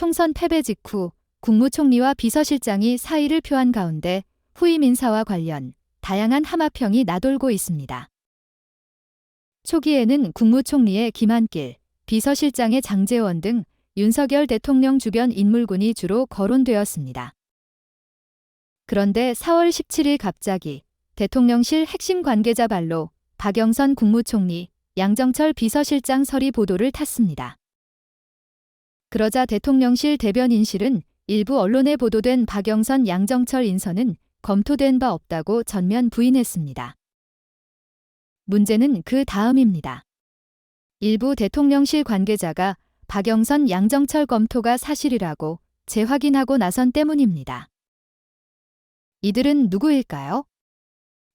총선 패배 직후 국무총리와 비서실장이 사의를 표한 가운데 후임 인사와 관련 다양한 함합형이 나돌고 있습니다. 초기에는 국무총리의 김한길, 비서실장의 장재원 등 윤석열 대통령 주변 인물군이 주로 거론되었습니다. 그런데 4월 17일 갑자기 대통령실 핵심 관계자 발로 박영선 국무총리, 양정철 비서실장 설이 보도를 탔습니다. 그러자 대통령실 대변인실은 일부 언론에 보도된 박영선 양정철 인선은 검토된 바 없다고 전면 부인했습니다. 문제는 그 다음입니다. 일부 대통령실 관계자가 박영선 양정철 검토가 사실이라고 재확인하고 나선 때문입니다. 이들은 누구일까요?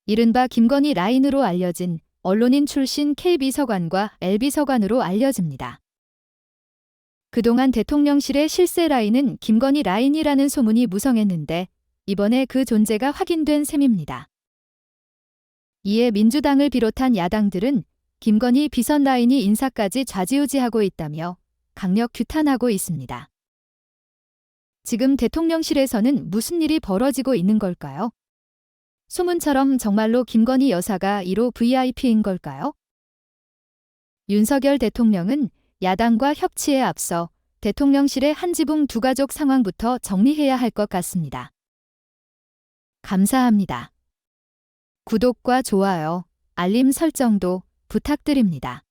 이른바 김건희 라인으로 알려진 언론인 출신 KB서관과 LB서관으로 알려집니다. 그동안 대통령실의 실세 라인은 김건희 라인이라는 소문이 무성했는데 이번에 그 존재가 확인된 셈입니다. 이에 민주당을 비롯한 야당들은 김건희 비선 라인이 인사까지 좌지우지하고 있다며 강력 규탄하고 있습니다. 지금 대통령실에서는 무슨 일이 벌어지고 있는 걸까요? 소문처럼 정말로 김건희 여사가 1호 VIP인 걸까요? 윤석열 대통령은 야당과 협치에 앞서 대통령실의 한 지붕 두 가족 상황부터 정리해야 할 것 같습니다. 감사합니다. 구독과 좋아요, 알림 설정도 부탁드립니다.